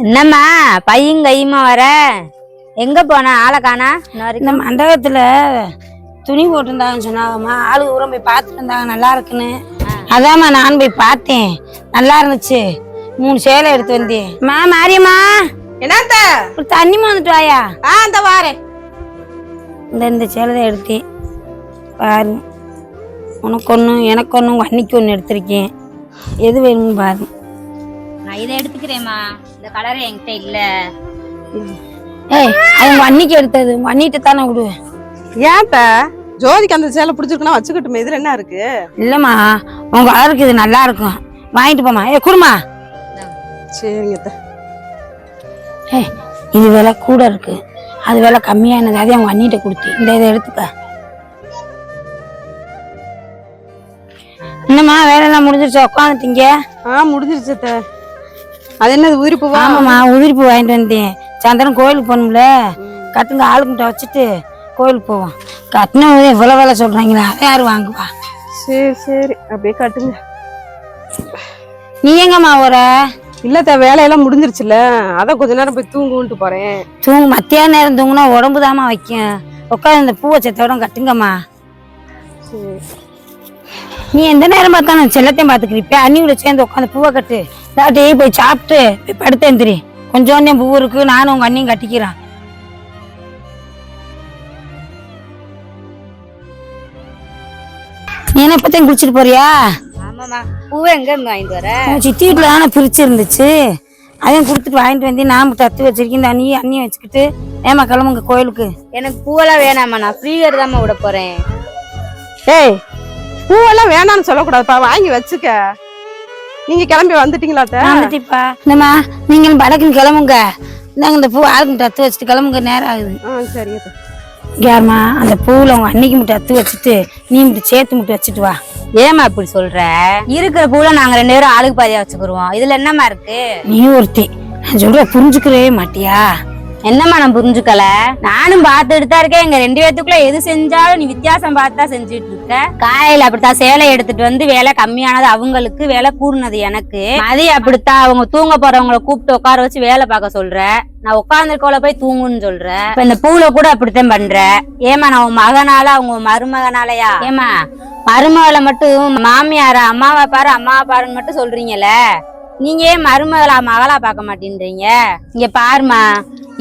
என்னம்மா பையன் கையுமா வர? எங்க போன? ஆளை காணா? இந்த மண்டபத்துல துணி போட்டிருந்தாங்கன்னு சொன்னாங்கம்மா. ஆளு ஊரம் போய் பார்த்துட்டு இருந்தாங்க. நல்லா இருக்குன்னு. அதாம்மா நான் போய் பார்த்தேன். நல்லா இருந்துச்சு. மூணு சேலை எடுத்து வந்தேன். மா மாரியம்மா. என்னத்த? ஒரு தண்ணி வந்துட்டு வாயா. ஆ இந்த வாரேன். இந்த இந்த சேலை தான் எடுத்தேன். பாரு. உனக்கு ஒன்று எனக்கு ஒன்று உங்கள் அன்னைக்கு ஒன்று எடுத்திருக்கேன். எது வேணும்னு பாரு. நான் இதை எடுத்துக்கிறேம்மா. இந்த கலர் என்கிட்ட இல்ல. ஏய் அது உங்கள் அன்னைக்கு எடுத்தது. உங்கள் அண்ணிட்ட தானே விடுவேன். ஏன்த்த ஜோதிக்கு அந்த சேலை பிடிச்சிருக்குன்னா வச்சுக்கிட்டுமே. இதுல என்ன இருக்கு? இல்லைம்மா உங்க கலருக்கு இது நல்லா இருக்கும். வாங்கிட்டு போமா ஏ குடுமா சரிங்க. ஏய் இது விலை கூட இருக்கு. அது விலை கம்மியானது. அதே அவங்க அண்ணிட்ட கொடுத்து. இந்த இதை எடுத்துக்க. என்னம்மா வேலையெல்லாம் முடிஞ்சிருச்சா? உட்காந்துட்டீங்க? ஆ முடிஞ்சிருச்சு அத்தை. அது என்னது உதிரி பூவா? ஆமாம்மா உதிரிப்பு வாங்கிட்டு வந்தேன். சாயந்தரம் கோயிலுக்கு போகணும்ல. கட்டுங்க ஆளுக்கிட்ட வச்சுட்டு கோயிலுக்கு போவோம். கட்டின இவ்வளோ வேலை சொல்றாங்களா? அதை யாரு வாங்குவா? சரி சரி. அப்படியே கட்டுங்க. நீ எங்கம்மா வர இல்லத்த வேலையெல்லாம் முடிஞ்சிருச்சுல அதான் கொஞ்ச நேரம் போய் தூங்குன்ட்டு போறேன். தூங்கு மத்தியான நேரம் தூங்குனா உடம்பு தாம்மா வைக்கும். உட்காந்து இந்த பூவை செத்தோட கட்டுங்கம்மா. சரி. நீ எந்த நேரம் பார்த்தாலும் செல்லத்தையும் பார்த்துக்கிறிப்ப அண்ணியோட சேர்ந்து உட்காந்து பூவை கட்டு இல்லாட்டி போய் சாப்பிட்டு போய் படுத்து எந்திரி பூ இருக்கு நானும் உங்க அண்ணியும் கட்டிக்கிறேன். நீ என்ன இப்பத்தையும் குளிச்சுட்டு போறியா? ஆமாம்மா. பூவை எங்க வாங்கிட்டு வர? சித்தி வீட்டுல தானே பிரிச்சு இருந்துச்சு. அதையும் கொடுத்துட்டு வாங்கிட்டு வந்து நான் தத்து வச்சிருக்கேன். இந்த அண்ணியை அண்ணியை வச்சுக்கிட்டு ஏமா கிளம்புங்க கோயிலுக்கு. எனக்கு பூவெல்லாம் வேணாம்மா. நான் ஃப்ரீயர் தாம்மா விட போறேன். ஏய் பூவெல்லாம் வேணாம்னு சொல்லக்கூடாதுப்பா வாங்கி வச்சுக்க. நீங்க கிளம்பி வந்துட்டீங்களா? வந்துட்டிப்பா. இந்தம்மா நீங்களும் வடக்குன்னு கிளம்புங்க. நாங்க இந்த பூ ஆளுக்கு தத்து வச்சுட்டு கிளம்புங்க நேரம் ஆகுது. ஆ சரி அத்தை. யாரும்மா அந்த பூவில் உங்க அன்னைக்கு மட்டும் அத்து வச்சுட்டு நீ மட்டும் சேர்த்து மட்டும் வச்சுட்டு வா. ஏம்மா இப்படி சொல்ற? இருக்கிற பூல நாங்க ரெண்டு பேரும் ஆளுக்கு பாதியா வச்சுக்கிருவோம். இதுல என்னம்மா இருக்கு? நீ ஒருத்தி. நான் சொல்ற புரிஞ்சுக்கவே மாட்டியா? என்னம்மா நான் புரிஞ்சுக்கல? நானும் பார்த்துட்டு தான் இருக்கேன். எங்க ரெண்டு பேத்துக்குள்ள எது செஞ்சாலும் நீ வித்தியாசம் பார்த்து தான் செஞ்சுட்டு இருக்க. காலையில அப்படித்தான் சேலை எடுத்துட்டு வந்து வேலை கம்மியானது அவங்களுக்கு வேலை கூடுனது எனக்கு. மதியம் அப்படித்தான் அவங்க தூங்க போறவங்கள கூப்பிட்டு உட்கார வச்சு வேலை பார்க்க சொல்ற. நான் உட்கார்ந்துருக்கோல போய் தூங்குன்னு சொல்ற. இப்ப இந்த பூல கூட அப்படித்தான் பண்ற. ஏமா நான் உன் மகனால அவங்க மருமகனாலயா? ஏமா மருமகளை மட்டும் மாமியார அம்மாவை பாரு அம்மாவை பாருன்னு மட்டும் சொல்றீங்கல்ல? நீங்க ஏன் மருமகளா மகளா பார்க்க மாட்டேன்றீங்க? இங்க பாருமா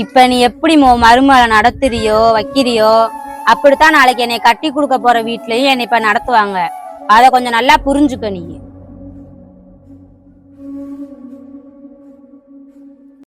இப்ப நீ எப்படி மருமகளை நடத்துறியோ வைக்கிறியோ அப்படித்தான் நாளைக்கு என்னை கட்டி கொடுக்க போற வீட்லயும் என்னை இப்ப நடத்துவாங்க. அதை கொஞ்சம் நல்லா புரிஞ்சுக்க நீ.